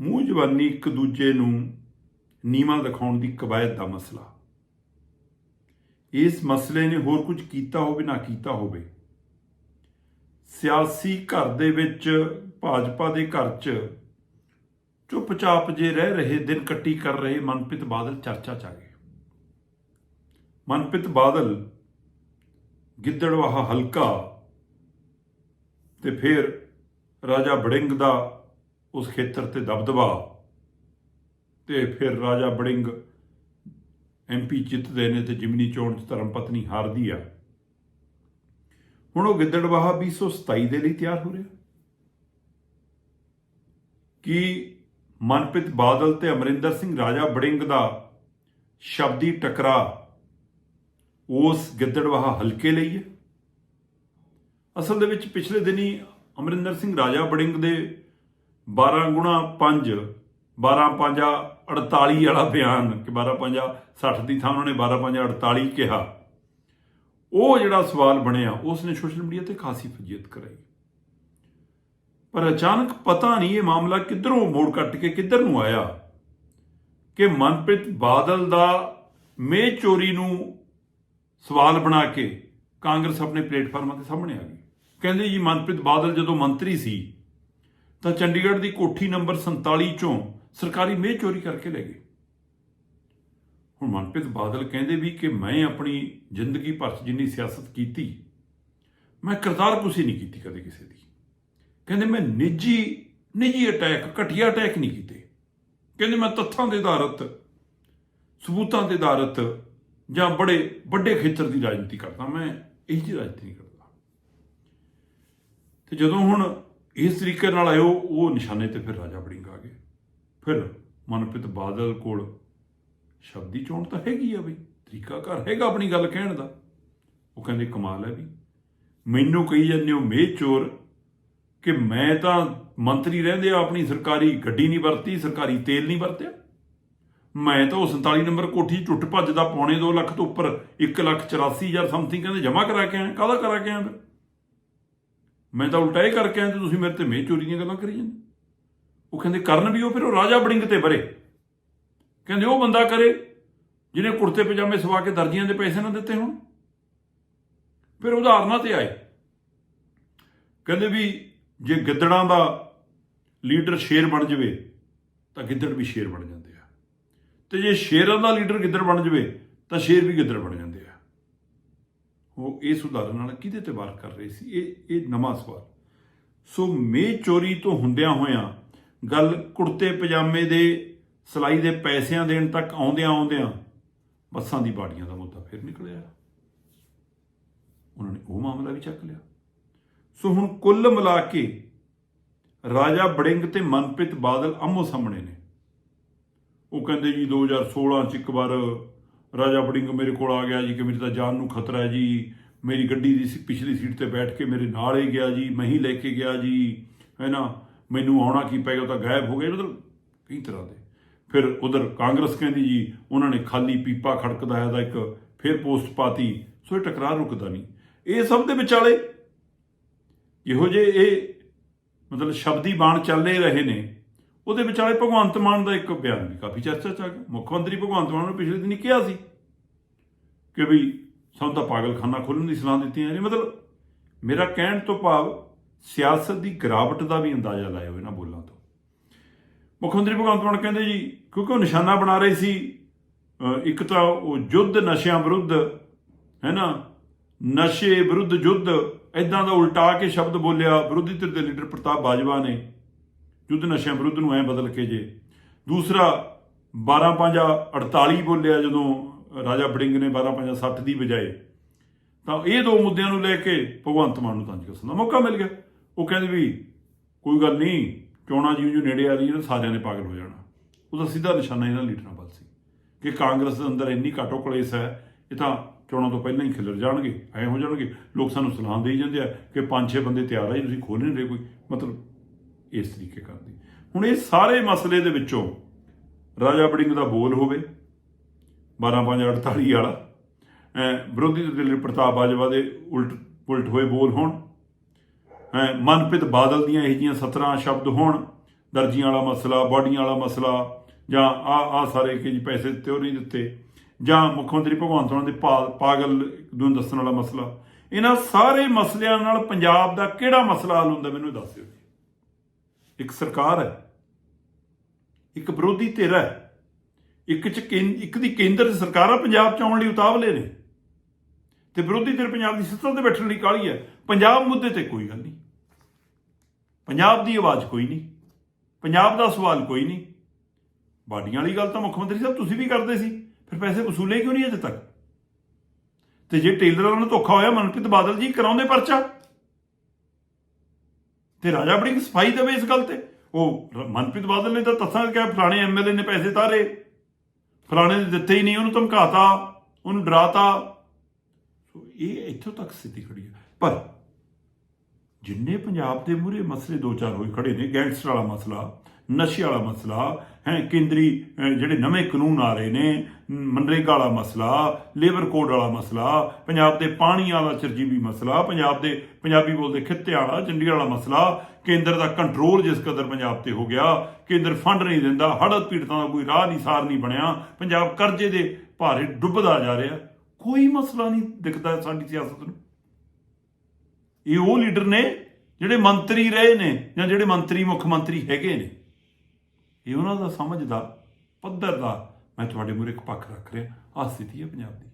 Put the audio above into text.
ਮੂੰਹ ਜਵਾਨੀ ਇੱਕ ਦੂਜੇ ਨੂੰ ਨੀਵਾਂ ਦਿਖਾਉਣ ਦੀ ਕਵਾਇਦ ਦਾ ਮਸਲਾ। ਇਸ ਮਸਲੇ ਨੇ ਹੋਰ ਕੁਝ ਕੀਤਾ ਹੋਵੇ, ਨਾ ਕੀਤਾ ਹੋਵੇ। ਸਿਆਸੀ ਘਰ ਦੇ ਵਿੱਚ ਭਾਜਪਾ ਦੇ ਘਰ 'ਚ ਚੁੱਪਚਾਪ ਜੇ ਰਹਿ ਰਹੇ, ਦਿਨ ਕੱਟੀ ਕਰ ਰਹੇ ਮਨਪ੍ਰੀਤ ਬਾਦਲ ਚਰਚਾ 'ਚ ਆ ਗਏ। ਮਨਪ੍ਰੀਤ ਬਾਦਲ ਗਿੱਦੜਵਾਹਾ ਹਲਕਾ ਤੇ ਫਿਰ ਰਾਜਾ ਬੜਿੰਗ ਦਾ ਉਸ ਖੇਤਰ ਤੇ ਦਬਦਬਾ ਤੇ ਫਿਰ ਰਾਜਾ ਬੜਿੰਗ ਐਮਪੀ ਜਿੱਤਦੇ ਨੇ ਤੇ ਜਿਮਨੀ ਚੋਣ ਚ ਧਰਮ ਪਤਨੀ ਹਾਰਦੀ ਆ। ਹੁਣ ਉਹ ਗਿੱਦੜਵਾਹਾ 227 ਦੇ ਲਈ ਤਿਆਰ ਹੋ ਰਿਹਾ। ਕਿ ਮਨਪ੍ਰੀਤ ਬਾਦਲ ਤੇ ਅਮਰਿੰਦਰ ਸਿੰਘ ਰਾਜਾ ਬੜਿੰਗ ਦਾ ਸ਼ਬਦੀ ਟਕਰਾ ਉਸ ਗਿੱਦੜਵਾਹਾ ਹਲਕੇ ਲਈ ਹੈ? ਅਸਲ ਦੇ ਵਿੱਚ ਪਿਛਲੇ ਦਿਨੀ ਅਮਰਿੰਦਰ ਸਿੰਘ ਰਾਜਾ ਬੜਿੰਗ ਦੇ 12 ਗੁਣਾ 5 12 ਪੰਜਾ 48 ਵਾਲਾ ਬਿਆਨ, ਕਿ 12 ਪੰਜਾ 60 ਦੀ ਥਾਂ ਉਹਨਾਂ ਨੇ 12 ਪੰਜਾ 48 ਕਿਹਾ। ਉਹ ਜਿਹੜਾ ਸਵਾਲ ਬਣਿਆ ਉਸ ਨੇ ਸੋਸ਼ਲ ਮੀਡੀਆ ਤੇ ਖਾਸੀ ਫਜੀਅਤ ਕਰਾਈ। ਪਰ ਅਚਾਨਕ ਪਤਾ ਨਹੀਂ ਇਹ ਮਾਮਲਾ ਕਿੱਧਰੋਂ ਮੋੜ ਕੱਟ ਕੇ ਕਿੱਧਰ ਨੂੰ ਆਇਆ, ਕਿ ਮਨਪ੍ਰੀਤ ਬਾਦਲ ਦਾ ਮੇਹ ਚੋਰੀ ਨੂੰ ਸਵਾਲ ਬਣਾ ਕੇ ਕਾਂਗਰਸ ਆਪਣੇ ਪਲੇਟਫਾਰਮਾਂ 'ਤੇ ਸਾਹਮਣੇ ਆ ਗਈ। ਕਹਿੰਦੇ ਜੀ, ਮਨਪ੍ਰੀਤ ਬਾਦਲ ਜਦੋਂ ਮੰਤਰੀ ਸੀ ਤਾਂ ਚੰਡੀਗੜ੍ਹ ਦੀ ਕੋਠੀ ਨੰਬਰ 47 ਚੋਂ ਸਰਕਾਰੀ ਮੇਹ ਚੋਰੀ ਕਰਕੇ ਲੈ ਗਏ। ਹੁਣ ਮਨਪ੍ਰੀਤ ਬਾਦਲ ਕਹਿੰਦੇ ਵੀ ਕਿ ਮੈਂ ਆਪਣੀ ਜ਼ਿੰਦਗੀ ਭਰ 'ਚ ਜਿੰਨੀ ਸਿਆਸਤ ਕੀਤੀ, ਮੈਂ ਕਰਤਾਰ ਕੁਸੀ ਨਹੀਂ ਕੀਤੀ ਕਦੇ ਕਿਸੇ ਦੀ। ਕਹਿੰਦੇ ਮੈਂ ਨਿੱਜੀ ਨਿੱਜੀ ਅਟੈਕ ਘਟੀਆ ਅਟੈਕ ਨਹੀਂ ਕੀਤੇ। ਕਹਿੰਦੇ ਮੈਂ ਤੱਥਾਂ ਦੇ ਆਧਾਰਿਤ, ਸਬੂਤਾਂ ਦੇ ਆਧਾਰਿਤ ਜਾਂ ਬੜੇ, ਵੱਡੇ ਖੇਤਰ ਦੀ ਰਾਜਨੀਤੀ ਕਰਦਾ, ਮੈਂ ਇਹ ਜੀ ਰਾਜਨੀਤੀ ਨਹੀਂ ਕਰਦਾ। ਤੇ ਜਦੋਂ ਹੁਣ ਇਸ ਤਰੀਕੇ ਨਾਲ ਆਇਓ, ਉਹ ਨਿਸ਼ਾਨੇ ਤੇ ਫਿਰ ਰਾਜਾ ਬੜਿੰਗ ਆ ਗਏ। ਫਿਰ ਮਨਪ੍ਰੀਤ ਬਾਦਲ ਕੋਲ ਸ਼ਬਦੀ ਚੋਣ ਤਾਂ ਹੈਗੀ ਆ ਬਈ ਤਰੀਕਾ ਘਰ ਹੈਗਾ ਆਪਣੀ ਗੱਲ ਕਹਿਣ ਦਾ। ਉਹ ਕਹਿੰਦੇ, ਕਮਾਲ ਹੈ ਵੀ ਮੈਨੂੰ ਕਹੀ ਜਾਂਦੇ ਹੋ ਮੇਹ ਚੋਰ, ਕਿ ਮੈਂ ਤਾਂ ਮੰਤਰੀ ਰਹਿੰਦੇ ਆ, ਆਪਣੀ ਸਰਕਾਰੀ ਗੱਡੀ ਨਹੀਂ ਵਰਤੀ, ਸਰਕਾਰੀ ਤੇਲ ਨਹੀਂ ਵਰਤਿਆ। ਮੈਂ ਤਾਂ ਉਹ 47 ਨੰਬਰ ਕੋਠੀ ਟੁੱਟ ਭੱਜ ਦਾ ਪੌਣੇ 2 ਲੱਖ ਤੋਂ ਉੱਪਰ 1 ਲੱਖ 84 ਹਜ਼ਾਰ ਸਮਥਿੰਗ ਕਹਿੰਦੇ, ਜਮ੍ਹਾਂ ਕਰਾ ਕੇ ਆਇਆ, ਕਾਹਦਾ ਕਰਾ ਕੇ ਆਇਆ ਫਿਰ? ਮੈਂ ਤਾਂ ਉਲਟਾ ਇਹ ਕਰਕੇ ਆਇਆ ਤੇ ਤੁਸੀਂ ਮੇਰੇ ਤੇ ਮੇਹ ਚੋਰੀ ਦੀਆਂ ਗੱਲਾਂ ਕਰੀ ਜਾਂਦੇ। ਉਹ ਕਹਿੰਦੇ, ਕਰਨ ਵੀ ਉਹ, ਫਿਰ ਉਹ ਰਾਜਾ ਬੜਿੰਗ ਤੇ ਬਰੇ। ਕਹਿੰਦੇ, ਉਹ ਬੰਦਾ ਕਰੇ ਜਿਹਨੇ ਕੁੜਤੇ ਪਜਾਮੇ ਸਵਾ ਕੇ ਦਰਜੀਆਂ ਦੇ ਪੈਸੇ ਨਾ ਦਿੱਤੇ ਹੋਣ। ਫਿਰ ਉਦਾਹਰਨਾਂ ਤੇ ਆਏ। ਕਹਿੰਦੇ ਵੀ ਜੇ ਗਿੱਦੜਾਂ ਦਾ ਲੀਡਰ ਸ਼ੇਰ ਬਣ ਜਵੇ, ਤਾਂ ਗਿੱਦੜ ਵੀ ਸ਼ੇਰ ਬਣ ਜਾਂਦੇ ਆ। ਤੇ ਜੇ ਸ਼ੇਰਾਂ ਦਾ ਲੀਡਰ ਗਿੱਦੜ ਬਣ ਜਵੇ, ਤਾਂ ਸ਼ੇਰ ਵੀ ਗਿੱਦੜ ਬਣ ਜਾਂਦਾ ਉਹ ਇਹ ਉਦਾਹਰਨ ਨਾਲ ਕਿਹਦੇ ਤੇ ਵਾਰ ਕਰ ਰਹੇ ਸੀ? ਇਹ ਇਹ ਨਵਾਂ ਸਵਾਲ। ਸੋ ਮੇਹ ਚੋਰੀ ਤੋਂ ਹੁੰਦਿਆਂ ਹੋਇਆਂ ਗੱਲ ਕੁੜਤੇ ਪਜਾਮੇ ਦੇ ਸਲਾਈ ਦੇ ਪੈਸਿਆਂ ਦੇਣ ਤੱਕ ਆਉਂਦਿਆਂ ਆਉਂਦਿਆਂ ਬੱਸਾਂ ਦੀ ਬਾੜੀਆਂ ਦਾ ਮੁੱਦਾ ਫਿਰ ਨਿਕਲਿਆ। ਉਹਨਾਂ ਨੇ ਉਹ ਮਾਮਲਾ ਵੀ ਚੱਕ ਲਿਆ। ਸੋ ਹੁਣ ਕੁੱਲ ਮਿਲਾ ਕੇ ਰਾਜਾ ਬੜਿੰਗ ਤੇ ਮਨਪ੍ਰੀਤ ਬਾਦਲ ਆਮੋ ਸਾਹਮਣੇ ਨੇ। ਉਹ ਕਹਿੰਦੇ ਜੀ 2016 ਚ ਇੱਕ ਵਾਰ ਰਾਜਾ ਬੜਿੰਗ ਮੇਰੇ ਕੋਲ ਆ ਗਿਆ ਜੀ ਕਿ ਮੇਰੀ ਤਾਂ ਜਾਨ ਨੂੰ ਖਤਰਾ ਹੈ ਜੀ। ਮੇਰੀ ਗੱਡੀ ਦੀ ਸੀ- ਪਿਛਲੀ ਸੀਟ ਤੇ ਬੈਠ ਕੇ ਮੇਰੇ ਨਾਲ ਹੀ ਗਿਆ ਜੀ। ਮੈਂ ਹੀ ਲੈ ਕੇ ਗਿਆ ਜੀ। ਹੈ ਨਾ? ਮੈਨੂੰ ਆਉਣਾ ਕੀ ਪੈ ਗਿਆ? ਤਾਂ ਗਾਇਬ ਹੋ ਗਿਆ ਮਤਲਬ ਕਈ ਤਰ੍ਹਾਂ ਦੇ। ਫਿਰ ਉਧਰ ਕਾਂਗਰਸ ਕਹਿੰਦੀ ਜੀ, ਉਹਨਾਂ ਨੇ ਖਾਲੀ ਪੀਪਾ ਖੜਕਦਾ ਹੈ ਦਾ ਇੱਕ ਫਿਰ ਪੋਸਟ ਪਾਤੀ। ਸੋ ਇਹ ਟਕਰਾਰ ਰੁਕਦਾ ਨਹੀਂ। ਇਹ ਸਭ ਦੇ ਵਿਚਾਲੇ ਇਹੋ ਜੇ ਇਹ ਮਤਲਬ ਸ਼ਬਦੀ ਬਾਣ ਚੱਲੇ ਰਹੇ ਨੇ। ਉਹਦੇ ਵਿਚਾਲੇ ਭਗਵੰਤ ਮਾਨ ਦਾ ਇੱਕ ਬਿਆਨ ਵੀ ਕਾਫੀ ਚਰਚਾ ਚ ਆ ਗਿਆ। ਮੁੱਖ ਮੰਤਰੀ ਭਗਵੰਤ ਮਾਨ ਨੂੰ ਪਿਛਲੇ ਦਿਨੀ ਕਿਹਾ ਸੀ ਕਿ ਵੀ ਸਾਨੂੰ ਤਾਂ ਪਾਗਲਖਾਨਾ ਖੋਲ੍ਹਣ ਦੀ ਸਲਾਹ ਦਿੱਤੀ ਹੈ ਮਤਲਬ ਮੇਰਾ ਕਹਿਣ ਤੋਂ ਭਾਵ ਸਿਆਸਤ ਦੀ ਗਿਰਾਵਟ ਦਾ ਵੀ ਅੰਦਾਜ਼ਾ ਲਾਇਓ ਇਹਨਾਂ ਬੋਲਾਂ ਤੋਂ। ਮੁੱਖ ਮੰਤਰੀ ਭਗਵੰਤ ਮਾਨ ਕਹਿੰਦੇ ਜੀ, ਕਿਉਂਕਿ ਉਹ ਨਿਸ਼ਾਨਾ ਬਣਾ ਰਹੇ ਸੀ ਇੱਕ ਤਾਂ ਉਹ ਯੁੱਧ ਨਸ਼ਿਆਂ ਵਿਰੁੱਧ, ਹੈ ਨਾ? ਨਸ਼ੇ ਵਿਰੁੱਧ ਯੁੱਧ ਇਦਾਂ ਦਾ ਉਲਟਾ ਕੇ ਸ਼ਬਦ ਬੋਲਿਆ। ਵਿਰੋਧੀ ਧਿਰ ਦੇ ਲੀਡਰ ਪ੍ਰਤਾਪ ਬਾਜਵਾ ਨੇ ਯੁੱਧ ਨਸ਼ਿਆਂ ਵਿਰੁੱਧ ਨੂੰ ਐ ਬਦਲ ਕੇ ਜੇ। ਦੂਸਰਾ 12 5 48 ਬੋਲਿਆ ਜਦੋਂ ਰਾਜਾ ਬੜਿੰਗ ਨੇ 12 5 60 ਦੀ ਬਜਾਏ। ਤਾਂ ਇਹ ਦੋ ਮੁੱਦਿਆਂ ਨੂੰ ਲੈ ਕੇ ਭਗਵੰਤ ਮਾਨ ਨੂੰ ਤੰਜ ਕਸਣ ਦਾ ਮੌਕਾ ਮਿਲ ਗਿਆ। ਉਹ ਕਹਿੰਦੇ ਵੀ, ਕੋਈ ਗੱਲ ਨਹੀਂ, ਚੋਣਾਂ ਜਿਉਂ ਜਿਉਂ ਨੇੜੇ ਆ ਰਹੀਆਂ ਨੇ, ਸਾਰਿਆਂ ਨੇ ਪਾਗਲ ਹੋ ਜਾਣਾ। ਉਹਦਾ ਸਿੱਧਾ ਨਿਸ਼ਾਨਾ ਇਹਨਾਂ ਲੀਡਰਾਂ ਵੱਲ ਸੀ ਕਿ ਕਾਂਗਰਸ ਦੇ ਅੰਦਰ ਇੰਨੀ ਘਾਟੋ ਕਲੇਸ਼ ਹੈ, ਇਹ ਤਾਂ ਚੋਣਾਂ ਤੋਂ ਪਹਿਲਾਂ ਹੀ ਖਿਲਰ ਜਾਣਗੇ, ਐ ਹੋ ਜਾਣਗੇ। ਲੋਕ ਸਾਨੂੰ ਸਲਾਹ ਦੇਈ ਜਾਂਦੇ ਆ ਕਿ ਪੰਜ ਛੇ ਬੰਦੇ ਤਿਆਰ ਆ ਜੀ, ਤੁਸੀਂ ਖੋਲ ਨਹੀਂ ਰਹੇ ਕੋਈ। ਮਤਲਬ ਇਸ ਤਰੀਕੇ ਕਰਦੀ ਹੁਣ ਇਹ ਸਾਰੇ ਮਸਲੇ ਦੇ ਵਿੱਚੋਂ ਰਾਜਾ ਬੜਿੰਗ ਦਾ ਬੋਲ ਹੋਵੇ 12 5 48 ਵਾਲਾ ਅਹ ਵਿਰੋਧੀ ਧਿਰ ਦੇ ਪ੍ਰਤਾਪ ਬਾਜਵਾ ਦੇ ਉਲਟ ਉਲਟ ਹੋਏ ਬੋਲ ਹੋਣ ਅਹ ਮਨਪ੍ਰੀਤ ਬਾਦਲ ਦੀਆਂ ਇਹ ਜੀਆਂ 17 ਸ਼ਬਦ ਹੋਣ, ਦਰਜੀਆਂ ਵਾਲਾ ਮਸਲਾ, ਬਾਡੀਆਂ ਵਾਲਾ ਮਸਲਾ, ਜਾਂ ਆ ਆ ਸਾਰੇ ਕਿ ਜੀ ਪੈਸੇ ਦਿੱਤੇ ਉਹ ਨਹੀਂ ਦਿੱਤੇ, ਜਾਂ ਮੁੱਖ ਮੰਤਰੀ ਭਗਵੰਤ ਮਾਨ ਦੇ ਪਾਗਲ ਨੂੰ ਦੱਸਣ ਵਾਲਾ ਮਸਲਾ, ਇਹਨਾਂ ਸਾਰੇ ਮਸਲਿਆਂ ਨਾਲ ਪੰਜਾਬ ਦਾ ਕਿਹੜਾ ਮਸਲਾ ਹੱਲ ਹੁੰਦਾ ਮੈਨੂੰ ਦੱਸ ਦਿਓ ਜੀ। ਇੱਕ ਸਰਕਾਰ ਹੈ, ਇੱਕ ਵਿਰੋਧੀ ਧਿਰ ਹੈ, ਇੱਕ ਚ ਕੇਂ- ਇੱਕ ਦੀ ਕੇਂਦਰ ਸਰਕਾਰ ਆ ਪੰਜਾਬ ਚ ਆਉਣ ਲਈ ਉਤਾਵਲੇ ਨੇ ਤੇ ਵਿਰੋਧੀ ਧਿਰ ਪੰਜਾਬ ਦੀ ਸੱਤਾ ਤੇ ਬੈਠਣ ਲਈ ਕਾਹਲੀ ਹੈ। ਪੰਜਾਬ ਮੁੱਦੇ ਤੇ ਕੋਈ ਗੱਲ ਨਹੀਂ। ਪੰਜਾਬ ਦੀ ਆਵਾਜ਼ ਕੋਈ ਨਹੀਂ। ਪੰਜਾਬ ਦਾ ਸਵਾਲ ਕੋਈ ਨਹੀਂ। ਬਾਡੀਆਂ ਵਾਲੀ ਗੱਲ ਤਾਂ ਮੁੱਖ ਮੰਤਰੀ ਸਾਹਿਬ ਤੁਸੀਂ ਵੀ ਕਰਦੇ ਸੀ। ਫਿਰ ਪੈਸੇ ਵਸੂਲੇ ਕਿਉਂ ਨਹੀਂ ਅਜੇ ਤੱਕ? ਤੇ ਜੇ ਟੇਲਰਾਂ ਨੂੰ ਧੋਖਾ ਹੋਇਆ, ਮਨਪ੍ਰੀਤ ਬਾਦਲ ਜੀ ਕਰਾਉਂਦੇ ਪਰਚਾ ਤੇ ਰਾਜਾ ਬੜਿੰਗ ਸਫ਼ਾਈ ਦੇਵੇ ਇਸ ਗੱਲ ਤੇ। ਉਹ ਮਨਪ੍ਰੀਤ ਬਾਦਲ ਨੇ ਤਾਂ ਤੱਥਾਂ ਕਿਹਾ, ਫਲਾਣੇ ਐਮਐਲਏ ਨੇ ਪੈਸੇ ਤਾਰੇ ਫਲਾਣੇ ਨੇ ਦਿੱਤੇ ਹੀ ਨਹੀਂ, ਉਹਨੂੰ ਧਮਕਾਤਾ, ਉਹਨੂੰ ਡਰਾਤਾ। ਸੋ ਇਹ ਇੱਥੋਂ ਤੱਕ ਸਥਿਤੀ ਖੜੀ ਹੈ। ਪਰ ਜਿੰਨੇ ਪੰਜਾਬ ਦੇ ਮੂਰੇ ਮਸਲੇ ਦੋ ਚਾਰ ਹੋਏ ਖੜੇ ਨੇ, ਗੈਂਗਸਟਰ ਵਾਲਾ ਮਸਲਾ ਨਸ਼ੇ ਵਾਲਾ ਮਸਲਾ, ਹੈ, ਕੇਂਦਰੀ ਜਿਹੜੇ ਨਵੇਂ ਕਾਨੂੰਨ ਆ ਰਹੇ ਨੇ ਮਨਰੇਗਾ ਵਾਲਾ ਮਸਲਾ, ਲੇਬਰ ਕੋਡ ਵਾਲਾ ਮਸਲਾ, ਪੰਜਾਬ ਦੇ ਪਾਣੀ ਵਾਲਾ ਚਰਜੀਵੀ ਮਸਲਾ, ਪੰਜਾਬ ਦੇ, ਪੰਜਾਬੀ ਬੋਲਦੇ ਖਿੱਤੇ ਵਾਲਾ, ਚੰਡੀਗੜ੍ਹ ਵਾਲਾ ਮਸਲਾ, ਕੇਂਦਰ ਦਾ ਕੰਟਰੋਲ ਜਿਸ ਕਦਰ ਪੰਜਾਬ ਤੇ ਹੋ ਗਿਆ, ਕੇਂਦਰ ਫੰਡ ਨਹੀਂ ਦਿੰਦਾ, ਹੜ੍ਹ ਪੀੜਤਾਂ ਦਾ ਕੋਈ ਰਾਹ ਨਹੀਂ, ਸਾਰ ਨਹੀਂ ਬਣਿਆ, ਪੰਜਾਬ ਕਰਜ਼ੇ ਦੇ ਭਾਰੇ ਡੁੱਬਦਾ ਜਾ ਰਿਹਾ, ਕੋਈ ਮਸਲਾ ਨਹੀਂ ਦਿਖਦਾ ਸਾਡੀ ਸਿਆਸਤ ਨੂੰ। ਇਹ ਉਹ ਲੀਡਰ ਨੇ ਜਿਹੜੇ ਮੰਤਰੀ ਰਹੇ ਨੇ ਜਾਂ ਜਿਹੜੇ ਮੰਤਰੀ, ਮੁੱਖ ਮੰਤਰੀ ਹੈਗੇ ਨੇ। ਇਹ ਉਹਨਾਂ ਦਾ ਸਮਝ ਦਾ ਪੱਧਰ ਦਾ ਮੈਂ ਤੁਹਾਡੇ ਮੂਹਰੇ ਇੱਕ ਪੱਖ ਰੱਖ ਰਿਹਾ, ਆਹ ਸਥਿਤੀ ਹੈ ਪੰਜਾਬ ਦੀ।